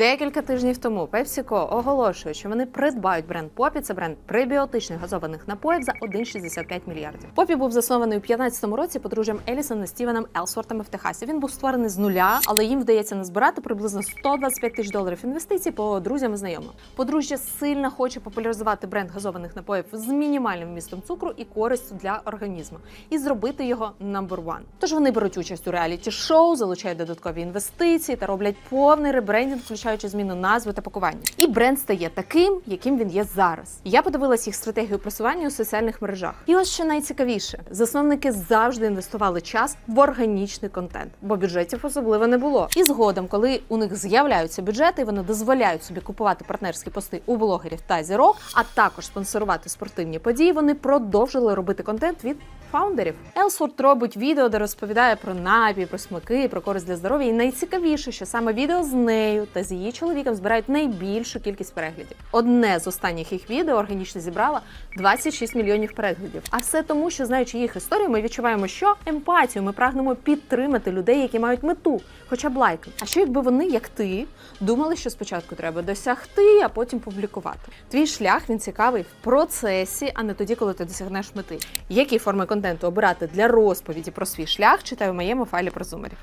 Декілька тижнів тому PepsiCo оголошує, що вони придбають бренд Попі. Це бренд пребіотичних газованих напоїв за 1,65 мільярдів. Попі був заснований у 15-му році подружжям Елісон і Стівеном Елсвортами в Техасі. Він був створений з нуля, але їм вдається назбирати приблизно 125 тисяч доларів інвестицій по друзям і знайомим. Подружжя сильно хоче популяризувати бренд газованих напоїв з мінімальним вмістом цукру і користю для організму і зробити його number one. Тож вони беруть участь у реаліті шоу, залучають додаткові інвестиції та роблять повний ребрендінг, включаючи зміну назви та пакування. І бренд стає таким, яким він є зараз. Я подивилась їх стратегію просування у соціальних мережах. І ось що найцікавіше: засновники завжди інвестували час в органічний контент, бо бюджетів особливо не було. І згодом, коли у них з'являються бюджети, вони дозволяють собі купувати партнерські пости у блогерів та зірок, а також спонсорувати спортивні події. Вони продовжили робити контент від фаундерів. Елсворт робить відео, де розповідає про напій, про смаки, про користь для здоров'я. І найцікавіше, що саме відео з нею та з її чоловіком збирають найбільшу кількість переглядів. Одне з останніх їх відео органічно зібрало 26 мільйонів переглядів. А все тому, що знаючи їх історію, ми відчуваємо, що емпатію ми прагнемо підтримати людей, які мають мету, хоча б лайки. А що якби вони, як ти, думали, що спочатку треба досягти, а потім публікувати? Твій шлях він цікавий в процесі, а не тоді, коли ти досягнеш мети. Які форми контенту обирати для розповіді про свій шлях, читаю в моєму файлі про зумерів.